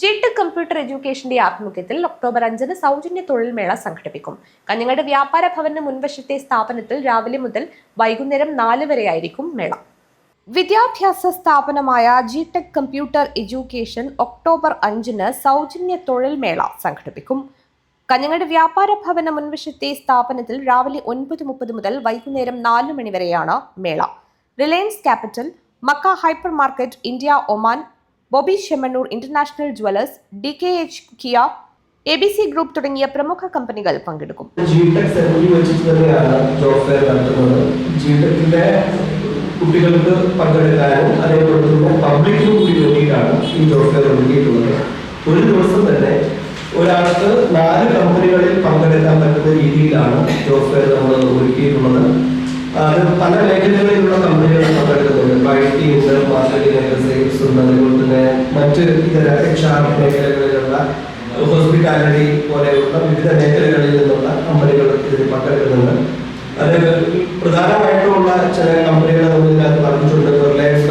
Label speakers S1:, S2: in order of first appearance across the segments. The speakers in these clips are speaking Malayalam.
S1: ജിടെക് കമ്പ്യൂട്ടർ എഡ്യൂക്കേഷന്റെ ആഭിമുഖ്യത്തിൽ ഒക്ടോബർ അഞ്ചിന് സൗജന്യ തൊഴിൽ മേള സംഘടിപ്പിക്കും. കഞ്ഞങ്ങാട് വ്യാപാര ഭവന് മുൻവശത്തെ സ്ഥാപനത്തിൽ രാവിലെ മുതൽ വൈകുന്നേരം നാല് വരെയായിരിക്കും മേള. വിദ്യാഭ്യാസ സ്ഥാപനമായ ജിടെക് കമ്പ്യൂട്ടർ എഡ്യൂക്കേഷൻ ഒക്ടോബർ അഞ്ചിന് സൗജന്യ തൊഴിൽ മേള സംഘടിപ്പിക്കും. കഞ്ഞങ്ങാട് വ്യാപാര ഭവന മുൻവശത്തെ സ്ഥാപനത്തിൽ രാവിലെ ഒൻപത് മുപ്പത് മുതൽ വൈകുന്നേരം നാല് മണി വരെയാണ് മേള. Reliance capital Mecca hyper market India Oman Boby Chemmanur international jewellers D K H Kia A B C group തുടങ്ങിയ പ്രമുഖ കമ്പനികൾ പങ്കെടുക്കും.
S2: കുട്ടികൾക്ക് പങ്കെടുക്കാനും അതേപോലെ തന്നെ പബ്ലിക്കിനും കൂടി വേണ്ടിയിട്ടാണ് ഈ ജോബ് ഫെയർ ഒരുക്കിയിട്ടുള്ളത് ഒരു ദിവസം തന്നെ ഒരാൾക്ക് നാല് കമ്പനികളിൽ പങ്കെടുക്കാൻ പറ്റുന്ന രീതിയിലാണ് ജോബ് ഫെയർ നമ്മൾ ഒരുക്കിയിട്ടുള്ളത്. അത് പല മേഖലകളിലുള്ള കമ്പനികൾ പങ്കെടുക്കുന്നുണ്ട് ഐ ടി ഉണ്ട് മാർക്കറ്റിംഗ് സെയിൽസ് ഉണ്ട് അതേപോലെ തന്നെ ഇതര മേഖലകളിലുള്ള ഹോസ്പിറ്റാലിറ്റി പോലെയുള്ള വിവിധ മേഖലകളിൽ നിന്നുള്ള കമ്പനികൾ ഇതിൽ പങ്കെടുക്കുന്നുണ്ട്. അത് പ്രധാനമായിട്ടുള്ള ചില കമ്പനികൾ നമ്മൾ ഇതിനകത്ത് പറഞ്ഞിട്ടുണ്ട്. റിലയൻസ്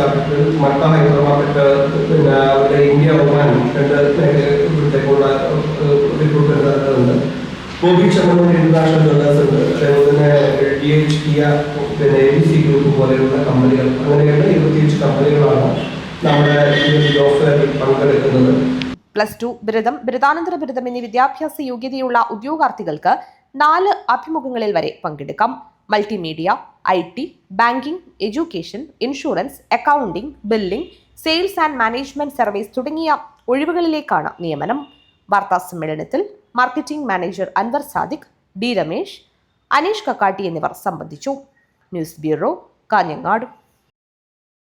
S2: മട്ട ഹൈപ്പർ മാർക്കറ്റ് പിന്നെ അവരുടെ ഇന്ത്യ ഒമാൻ രണ്ട് മേഖല ഇവിടത്തേക്കുള്ള റിക്രൂട്ട്മെന്റ് നടത്തുന്നുണ്ട് ബോബി ചമ്മൂർ ഇന്റർനാഷണൽ ജുവലേഴ്സ് ഉണ്ട്. അതേപോലെ തന്നെ ഡി എച്ച് കിയ പിന്നെ എ ബി സി ഗ്രൂപ്പ് പോലെയുള്ള കമ്പനികൾ അങ്ങനെയുള്ള ഇരുപത്തിയഞ്ച് കമ്പനികളാണ് നമ്മുടെ ഈ
S1: പ്ലസ് ടു ബിരുദം ബിരുദാനന്തര ബിരുദം എന്നീ വിദ്യാഭ്യാസ യോഗ്യതയുള്ള ഉദ്യോഗാർത്ഥികൾക്ക് നാല് അഭിമുഖങ്ങളിൽ വരെ പങ്കെടുക്കാം. Multimedia I T banking education insurance accounting billing sales and management service തുടങ്ങിയ ഒഴിവുകളിലേക്കാണ് നിയമനം. വാർത്താ സമ്മേളനത്തിൽ marketing manager Anwar Sadiq D Ramesh Aneesh Kakkatti എന്നിവർ സംബന്ധിച്ചു. News bureau Kanhangad.